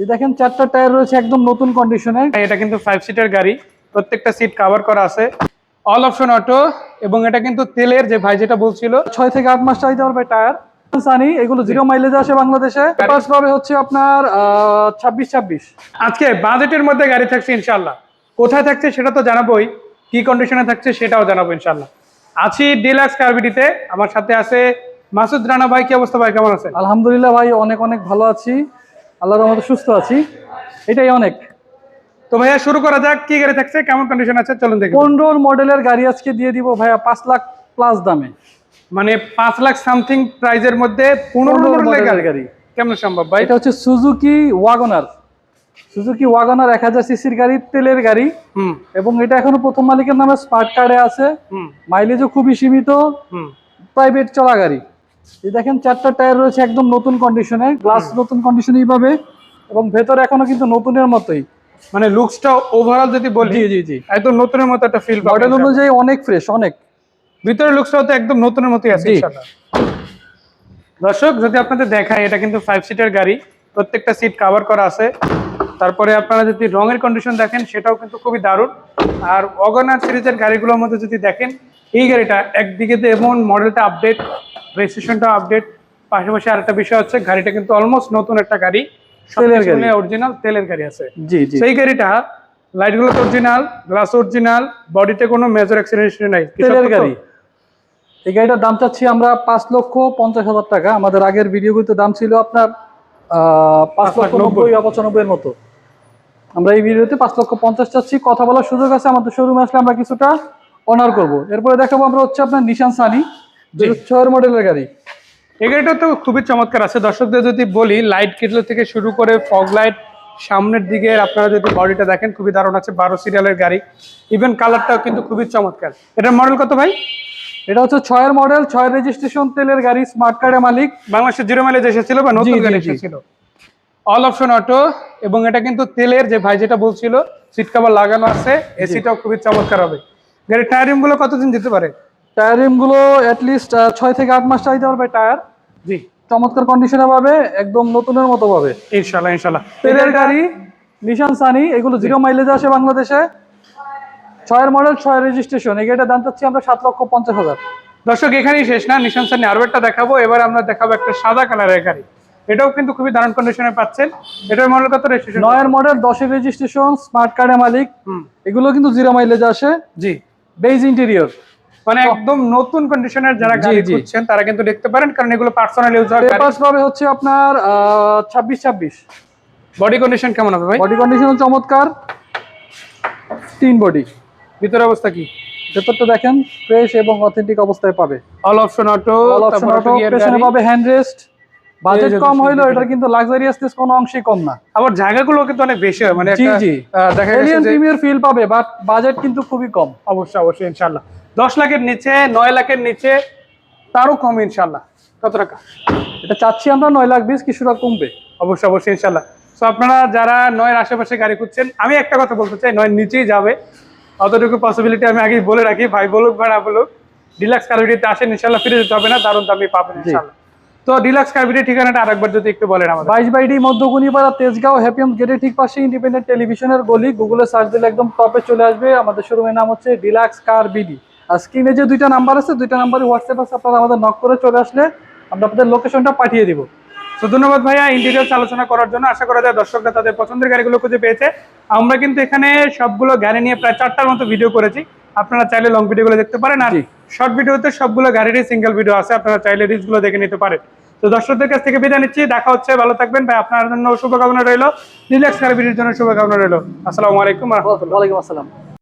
এই দেখেন চারটা টায়ার রয়েছে একদম নতুন কন্ডিশনে এটা কিন্তু ফাইভ সিটের গাড়ি। প্রত্যেকটা সিট কভার করা আছে। অল অপশন অটো এবং এটা কিন্তু তেলের যে ভাই যেটা বলছিল। ছয় থেকে আট মাস চাইতে পারবে টায়ার। সানি এগুলো জিরো মাইলেজ আসে বাংলাদেশে। পাস পাবে হচ্ছে আপনার ছাব্বিশ ছাব্বিশ। আজকে বাজেটের মধ্যে গাড়ি থাকছে ইনশাল্লাহ কোথায় থাকছে সেটা তো জানাবোই। কি কন্ডিশনে থাকছে সেটাও জানাব ইনশাল্লাহ আছি ডিলাক্স কারবিটিতে আমার সাথে আছে মাসুদ রানা ভাই। কি অবস্থা ভাই? কেমন আছেন? আলহামদুলিল্লাহ ভাই অনেক অনেক ভালো আছি। আল্লাহর রহমতে সুস্থ আছি। এটাই অনেক। তো ভাইয়া শুরু করা যাক। কি গাড়ি থাকছে? কেমন কন্ডিশন আছে? চলুন দেখি। পনেরো মডেলের গাড়ি আজকে দিয়ে দিব ভাইয়া পাঁচ লাখ প্লাস দামে। মানে পাঁচ লাখ সামথিং প্রাইজের মধ্যে পনেরো মডেলের গাড়ি। কেমন সম্ভব ভাই? এটা হচ্ছে সুজুকি ওয়াগনার সুজুকি ওয়াগনার এক হাজার সিসির গাড়ি তেলের গাড়ি। হুম। এবং এটা এখনও প্রথম মালিকের নামে স্মার্ট কার্ডে আছে। হুম। মাইলেজও খুবই সীমিত। হুম। প্রাইভেট চলা গাড়ি। এই দেখেন চারটা টায়ার রয়েছে একদম নতুন কন্ডিশনে গ্লাস নতুন কন্ডিশনেই পাবে এবং ভেতরে এখনও কিন্তু নতুনের মতোই। মানে লুকসটা ওভারঅল যদি বলি জি জি জি। একদম নতুনের মতো একটা ফিল মডেল অনুযায়ী অনেক ফ্রেশ অনেক। ভিতরের লুকসটাও তো একদম নতুনের মতোই আছে দর্শক যদি আপনাদের দেখায় এটা কিন্তু ফাইভ সিটের গাড়ি প্রত্যেকটা সিট কভার করা আছে। তারপরে আপনারা যদি রঙের কন্ডিশন দেখেন সেটাও কিন্তু খুবই দারুণ। আর অগনার সিরিজের গাড়িগুলোর মধ্যে যদি দেখেন এই গাড়িটা একদিকে তো এমন মডেলটা আপডেট রেজিস্ট্রেশনটা আপডেট পাশাপাশি আরেকটা বিষয় হচ্ছে গাড়িটা কিন্তু অলমোস্ট নতুন একটা গাড়ি। তেলের গাড়ি। অরিজিনাল তেলের গাড়ি আছে। জি সেই গাড়িটা লাইটগুলো অরিজিনাল গ্লাস অরিজিনাল বডিতে কোনো মেজর অ্যাক্সিডেন্ট নাই। তেলের গাড়ি। এই গাড়িটার দাম চাচ্ছি আমরা পাঁচ লক্ষ পঞ্চাশ হাজার টাকা। আমাদের আগের ভিডিওগুলোতে দাম ছিল আপনার পাঁচ লক্ষ নব্বই বা পঁচানব্বই এর মতো। আমরা এই ভিডিওতে পাঁচ লক্ষ পঞ্চাশ চাচ্ছি। কথা বলার সুযোগ আছে আমাদের শোরুমে আসলে আমরা কিছুটা অনার করব। এরপরে দেখাবো আমরা হচ্ছে আপনার নিশান সানি ছয়ের মডেলের গাড়ি। এই গাড়িটা তো খুবই চমৎকার আছে। দর্শকদের যদি বলি লাইট কিটলো থেকে শুরু করে ফগ লাইট সামনের দিকে আপনারা যদি বডিটা দেখেন খুবই দারুণ আছে। বারো সিরিয়ালের গাড়ি। ইভেন কালারটাও কিন্তু খুবই চমৎকার। এটার মডেল কত ভাই? এটা হচ্ছে ছয়ের মডেল ছয়ের রেজিস্ট্রেশন তেলের গাড়ি স্মার্ট কার্ডের মালিক। বাংলাদেশের জিরো মাইলেজ এসেছিল বা নতুন গাড়ি। এসেছিল। অল অপশন অটো এবং এটা কিন্তু তেলের যে ভাই যেটা বলছিল সিট কভার লাগানো আছে এসিটাও খুবই চমৎকার হবে। গাড়ির টায়ারিংগুলো কতদিন যেতে পারে? টায়ারিংগুলো অ্যাটলিস্ট ছয় থেকে আট মাস চাইতে পারবে টায়ার জি। চমৎকার কন্ডিশনে পাবে একদম নতুনের মতো পাবে। ইনশাল্লাহ ইনশাল্লাহ তেলের গাড়ি নিশান সানি এগুলো জিরো মাইলেজ আসে বাংলাদেশে। ছয়ের মডেল ছয় রেজিস্ট্রেশন এই গাড়িটার দাম চাচ্ছি আমরা সাত লক্ষ পঞ্চাশ হাজার। দর্শক এখানেই শেষ না নিশান সানি আরও একটা দেখাবো। এবার আমরা দেখাবো একটা সাদা কালারের গাড়ি। এটাও কিন্তু খুবই দারুণ কন্ডিশনে পাচ্ছেন। এটার মডেল কত রেজিস্ট্রেশন নয়ের মডেল দশের রেজিস্ট্রেশন স্মার্ট কার্ডের মালিক। এগুলো কিন্তু জিরো মাইলেজ আসে। জি। বেজ ইন্টেরিয়র মানে একদম নতুন কন্ডিশনের যারা গাড়ি খুঁজছেন তারা কিন্তু দেখতে পারেন কারণ এগুলো পার্সোনাল ইউজ হয় পেপার্স পাবে হচ্ছে আপনার ছাব্বিশ ছাব্বিশ। বডি কন্ডিশন কেমন হবে ভাই? বডি কন্ডিশন চমৎকার। তিন বডি ভিতরে অবস্থা কি? ভেতরটা দেখেন ফ্রেশ এবং অথেন্টিক অবস্থায় পাবে। All option auto all option auto পেছনে পাবে হ্যান্ড রেস্ট বাজেট কম হইল এটা কিন্তু লাক্সারিয়াসনেস কোনো অংশেই কম না। আবার জায়গাগুলো কিন্তু অনেক বেশি হয় মানে একটা, দেখা গেছে এলিয়ান প্রিমিয়ার ফিল পাবে বাট বাজেট কিন্তু খুবই কম। অবশ্যই অবশ্যই ইনশাল্লাহ দশ লাখের নিচে নয় লাখের নিচে তারও কম ইনশাল্লাহ। কত টাকা? এটা চাচ্ছি আমরা নয় লাখ বিশ কিছুটা কমবে। অবশ্যই অবশ্যই ইনশাল্লাহ। তো আপনারা যারা নয়ের আশেপাশে গাড়ি খুঁজছেন আমি একটা কথা বলতে চাই নয়ের নিচেই যাবে। অতটুকু পসিবিলিটি আমি আগেই বলে রাখি ভাই বলুক বা না বলুক ডিলাক্স কারবিটিতে আসেন ইনশাল্লাহ ফিরে যেতে হবে না দারুণ দামি পাবেন। ইনশাল্লাহ। তো ডিলাক্স কারবিটির ঠিকানাটা আরেকবার যদি একটু বলেন আমাদের। বাইশ বাইডি মধ্যগুনিপাড়া তেজগাঁও হ্যাপিয়াম গেটের ঠিক পাশে ইন্ডিপেন্ডেন্ট টেলিভিশনের গলি। গুগলে সার্চ দিলে একদম টপে চলে আসবে। আমাদের শোরুমের নাম হচ্ছে ডিলাক্স কার বিডি আর স্ক্রিনে যে দুইটা নাম্বার আছে দুইটা নাম্বারে হোয়াটসঅ্যাপ আছে আপনারা আমাদের নক করে চলে আসলে আমরা আপনাদের লোকেশনটা পাঠিয়ে দিব। তো ধন্যবাদ ভাইয়া ইন্টেরিয়ার্স আলোচনা করার জন্য। আশা করা যায় দর্শকরা তাদের পছন্দের গাড়িগুলো খুঁজে পেয়েছে। আমরা কিন্তু এখানে সবগুলো গাড়ি নিয়ে প্রায় চারটার মতো ভিডিও করেছি। আপনারা চাইলে লং ভিডিওগুলো দেখতে পারেন আর শর্ট ভিডিওতে সবগুলো গাড়িরই সিঙ্গেল ভিডিও আছে আপনারা চাইলে রিলসগুলো দেখে নিতে পারেন। তো দর্শকদের কাছ থেকে বিদায় নিচ্ছি। দেখা হচ্ছে ভালো থাকবেন। ভাই আপনার জন্য শুভকামনা রইল। রিল্যাক্স গাড়ি ভিডিওর জন্য শুভকামনা রইল। আসসালামু আলাইকুম রহমতুল্লাহ। আসসালাম।